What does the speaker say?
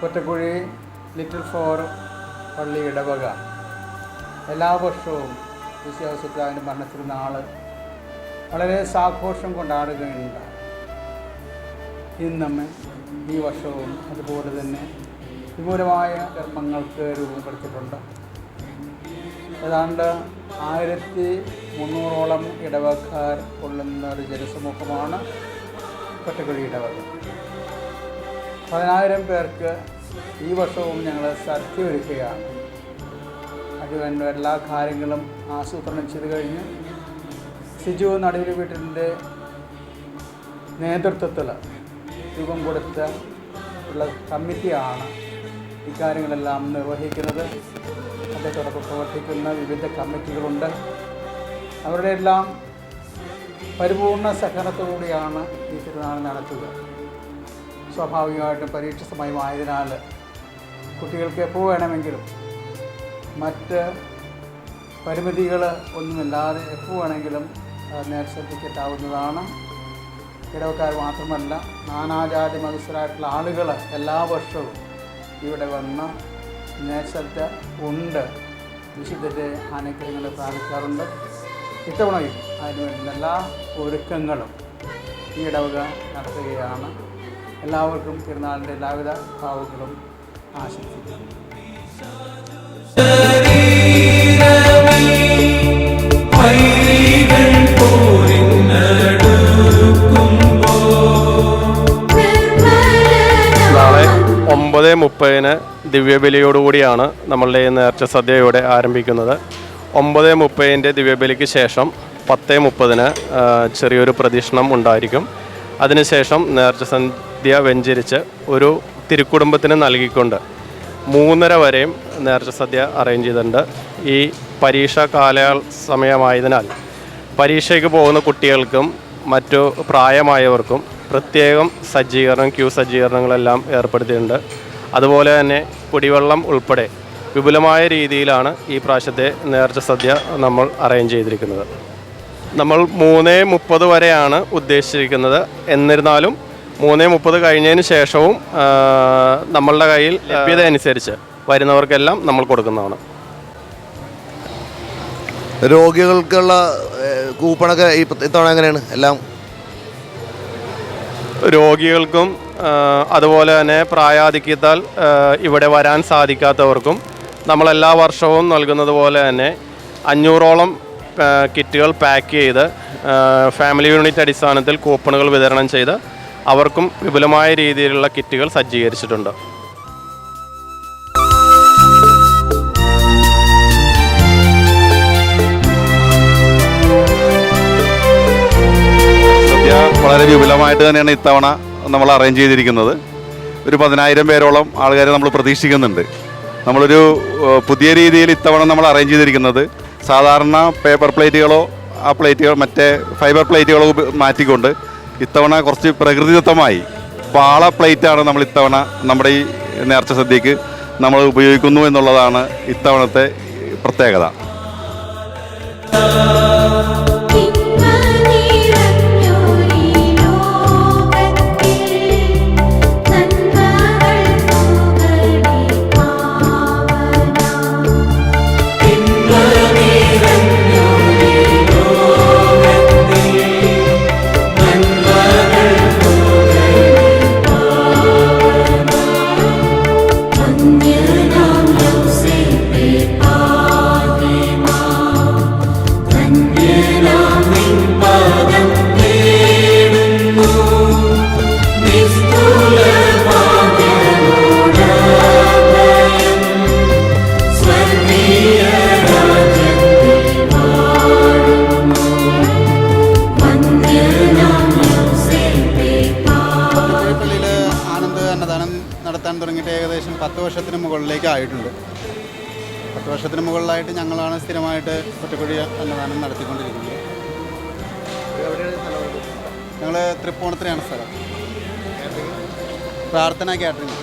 കൊറ്റക്കുഴി little four പള്ളി ഇടവക. എല്ലാ വർഷവും വിശ്വാസത്തിന്റെ മരണത്തിൽ നാൾ വളരെ സാഘോഷം കൊണ്ടാടുകയുണ്ട് ഇന്നും ഈ വർഷവും അതുപോലെ തന്നെ വിപുലമായ കർമ്മങ്ങൾക്ക് രൂപപ്പെടുത്തിയിട്ടുണ്ട്. ഏതാണ്ട് ആയിരത്തി മുന്നൂറോളം ഇടവക്കാർ കൊള്ളുന്ന ഒരു ജനസമൂഹമാണ് കൊറ്റക്കുഴി ഇടവക. പതിനായിരം പേർക്ക് ഈ വർഷവും ഞങ്ങൾ സദ്യ ഒരുക്കുകയാണ്. അതിനുവേണ്ട എല്ലാ കാര്യങ്ങളും ആസൂത്രണം ചെയ്ത് കഴിഞ്ഞ് സിജു നടുവിൽ വീട്ടിന്റെ നേതൃത്വത്തിൽ രൂപം കൊടുത്ത ഉള്ള കമ്മിറ്റിയാണ് ഇക്കാര്യങ്ങളെല്ലാം നിർവഹിക്കുന്നത്. അദ്ദേഹത്തോടൊപ്പം പ്രവർത്തിക്കുന്ന വിവിധ കമ്മിറ്റികളുണ്ട്. അവരുടെ എല്ലാം പരിപൂർണ സഹകരണത്തോടുകൂടിയാണ് ഈ തിരുനാൾ നടത്തുക. സ്വാഭാവികമായിട്ടും പരീക്ഷ സമയമായതിനാൽ കുട്ടികൾക്ക് എപ്പോൾ വേണമെങ്കിലും മറ്റ് പരിമിതികൾ ഒന്നുമില്ലാതെ എപ്പോൾ വേണമെങ്കിലും നേർച്ച ടിക്കറ്റ് ആവുന്നതാണ്. ഇടവക്കാർ മാത്രമല്ല നാനാജാതി മതസ്ഥരായിട്ടുള്ള ആളുകൾ എല്ലാ വർഷവും ഇവിടെ വന്ന് നേർച്ചത്തെ ഉണ്ട്. വിശുദ്ധത്തെ അനുഗ്രഹങ്ങൾ പ്രാപിക്കാറുണ്ട്. ഇത്തവണയും അതിനുവേണ്ടുന്ന എല്ലാ ഒരുക്കങ്ങളും ഈ ഇടവക നടത്തുകയാണ്. എല്ലാവർക്കും തിരുനാളിന്റെ എല്ലാവിധ ഭാവങ്ങളും ആശംസിക്കുന്നു. നാളെ ഒമ്പത് മുപ്പതിന് ദിവ്യബലിയോടുകൂടിയാണ് നമ്മളുടെ ഈ നേർച്ച സദ്യയോടെ ആരംഭിക്കുന്നത്. ഒമ്പത് മുപ്പതിന്റെ ദിവ്യബലിക്ക് ശേഷം പത്ത് മുപ്പതിന് ചെറിയൊരു പ്രദക്ഷിണം ഉണ്ടായിരിക്കും. അതിനുശേഷം നേർച്ച സന്ധ്യ വെഞ്ചരിച്ച് ഒരു തിരുക്കുടുംബത്തിന് നൽകിക്കൊണ്ട് മൂന്നര വരെയും നേർച്ച സദ്യ അറേഞ്ച് ചെയ്തിട്ടുണ്ട്. ഈ പരീക്ഷ കാല സമയമായതിനാൽ പരീക്ഷയ്ക്ക് പോകുന്ന കുട്ടികൾക്കും മറ്റു പ്രായമായവർക്കും പ്രത്യേകം സജ്ജീകരണം ക്യൂ സജ്ജീകരണങ്ങളെല്ലാം ഏർപ്പെടുത്തിയിട്ടുണ്ട്. അതുപോലെ തന്നെ കുടിവെള്ളം ഉൾപ്പെടെ വിപുലമായ രീതിയിലാണ് ഈ പ്രാവശ്യത്തെ നേർച്ച സദ്യ നമ്മൾ അറേഞ്ച് ചെയ്തിരിക്കുന്നത്. നമ്മൾ മൂന്ന് മുപ്പത് വരെയാണ് ഉദ്ദേശിച്ചിരിക്കുന്നത്. എന്നിരുന്നാലും മൂന്ന് മുപ്പത് കഴിഞ്ഞതിന് ശേഷവും നമ്മളുടെ കയ്യിൽ ലഭ്യത അനുസരിച്ച് വരുന്നവർക്കെല്ലാം നമ്മൾ കൊടുക്കുന്നതാണ്. രോഗികൾക്കുള്ള കൂപ്പണൊക്കെ ഇത്തവണ എങ്ങനെയാണ്? എല്ലാം? രോഗികൾക്കും അതുപോലെ തന്നെ പ്രായാധിക്യത്താൽ ഇവിടെ വരാൻ സാധിക്കാത്തവർക്കും നമ്മൾ എല്ലാ വർഷവും നൽകുന്നത് പോലെ തന്നെ അഞ്ഞൂറോളം കിറ്റുകൾ പാക്ക് ചെയ്ത് ഫാമിലി യൂണിറ്റ് അടിസ്ഥാനത്തിൽ കൂപ്പണുകൾ വിതരണം ചെയ്ത് അവർക്കും വിപുലമായ രീതിയിലുള്ള കിറ്റുകൾ സജ്ജീകരിച്ചിട്ടുണ്ട്. വളരെ വിപുലമായിട്ട് തന്നെയാണ് ഇത്തവണ നമ്മൾ അറേഞ്ച് ചെയ്തിരിക്കുന്നത്. ഒരു പതിനായിരം പേരോളം ആൾക്കാരെ നമ്മൾ പ്രതീക്ഷിക്കുന്നുണ്ട്. നമ്മളൊരു പുതിയ രീതിയിൽ ഇത്തവണ നമ്മൾ അറേഞ്ച് ചെയ്തിരിക്കുന്നത്. സാധാരണ പേപ്പർ പ്ലേറ്റുകളോ ആ പ്ലേറ്റുകൾ മറ്റേ ഫൈബർ പ്ലേറ്റുകളോ മാറ്റിക്കൊണ്ട് ഇത്തവണ കുറച്ച് പ്രകൃതിദത്തമായി. പാള പ്ലേറ്റാണ് നമ്മൾ ഇത്തവണ നമ്മുടെ ഈ നേർച്ച സദ്യക്ക് നമ്മൾ ഉപയോഗിക്കുന്നു എന്നുള്ളതാണ് ഇത്തവണത്തെ പ്രത്യേകത. വർഷത്തിന് മുകളിലേക്ക് ആയിട്ടുണ്ട് പത്ത് വർഷത്തിന് മുകളിലായിട്ട് ഞങ്ങളാണ് സ്ഥിരമായിട്ട് ഒറ്റക്കുഴി അന്നദാനം നടത്തിക്കൊണ്ടിരിക്കുന്നത്. ഞങ്ങൾ തൃപ്പൂണത്തിനാണ് സ്ഥലം. പ്രാർത്ഥന കാറ്ററിംഗ്.